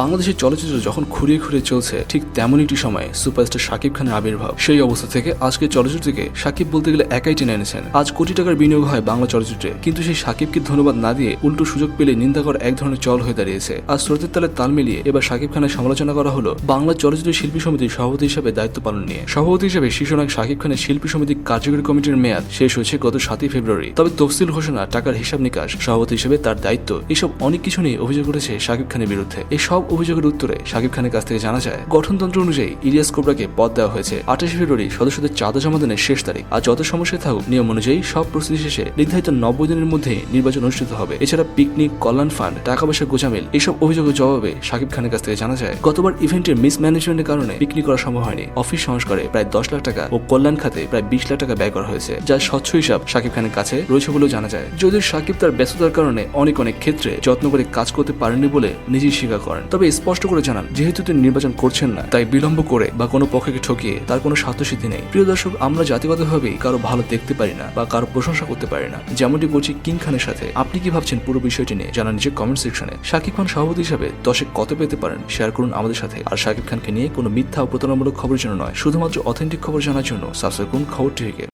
বাংলাদেশের চলচ্চিত্র যখন খুঁড়িয়ে খুঁড়িয়ে চলছে, ঠিক তেমন একটি সময় সুপারস্টার শাকিব খানের আবির্ভাব। সেই অবস্থা থেকে আজকে চলচ্চিত্রকে শাকিব বলতে গেলে একাই টেনে এনেছেন। আজ কোটি টাকার বিনিয়োগ হয় বাংলা চলচ্চিত্রে, কিন্তু সেই শাকিবকে ধন্যবাদ না দিয়ে উল্টো সুযোগ পেলে নিন্দা করা এক ধরনের চল হয়ে দাঁড়িয়েছে। আর স্রোতের তালে তাল মিলিয়ে এবার শাকিব খানের সমালোচনা করা হলো বাংলা চলচ্চিত্র শিল্পী সমিতির সভাপতি হিসেবে দায়িত্ব পালন নিয়ে। সভাপতি হিসেবে শীর্ষনায়ক শাকিব খানের শিল্পী সমিতি কার্যকরী কমিটির মেয়াদ শেষ হয়েছে গত সাতই ফেব্রুয়ারি। তবে তফসিল ঘোষণা, টাকার হিসাব নিকাশ, সভাপতি হিসেবে তার দায়িত্ব, এসব অনেক কিছু নিয়ে অভিযোগ উঠেছে শাকিব খানের বিরুদ্ধে। এই সব অভিযোগের উত্তরে শাকিব খানের কাছ থেকে জানা যায়, গঠনতন্ত্র অনুযায়ী ইলিয়াস কোবরাকে পদ দেওয়া হয়েছে। আঠাশে ফেব্রুয়ারি সদস্যদের চাঁদা জমা জমাদানের শেষ তারিখ। আর যত সমস্যা থাকুক, নিয়ম অনুযায়ী সব প্রস্তুতি শেষে নির্ধারিত নব্বই দিনের মধ্যে নির্বাচন অনুষ্ঠিত হবে। এছাড়া পিকনিক, কল্যাণ ফান্ড, টাকা পয়সা গোজামিল এসব অভিযোগের জবাবে শাকিব খানের কাছ থেকে জানা যায়, গতবার ইভেন্টের মিসম্যানেজমেন্টের কারণে পিকনিক করা সম্ভব হয়নি। অফিস সংস্কারে প্রায় দশ লাখ টাকা ও কল্যাণ খাতে প্রায় বিশ লাখ টাকা ব্যয় করা হয়েছে যার স্বচ্ছ হিসাব শাকিব খানের কাছে রয়েছে বলেও জানা যায়। যদিও শাকিব তার ব্যস্ততার কারণে অনেক অনেক ক্ষেত্রে যত্ন করে কাজ করতে পারেননি বলে নিজেই স্বীকার করেন। তবে স্পষ্ট করে জানান, যেহেতু তিনি নির্বাচন করছেন না, তাই বিলম্ব করে বা কোনো পক্ষকে ঠকিয়ে তার কোনো স্বার্থসিদ্ধি নেই। প্রিয় দর্শক, আমরা জাতিগতভাবেই কারও ভালো দেখতে পারি না বা কারও প্রশংসা করতে পারি না। যেমনটি করছি কিং খানের সাথে। আপনি কি ভাবছেন পুরো বিষয়টি নিয়ে? জানান নিচে কমেন্ট সেকশনে শাকিব খান সভাপতি হিসাবে দশে কত পেতে পারেন? শেয়ার করুন আমাদের সাথে। আর শাকিব খানকে নিয়ে কোনো মিথ্যা ও প্রতারণামূলক খবরের জন্য নয়। শুধুমাত্র অথেন্টিক খবর জানার জন্য সাবস্ক্রাইব করুন খবর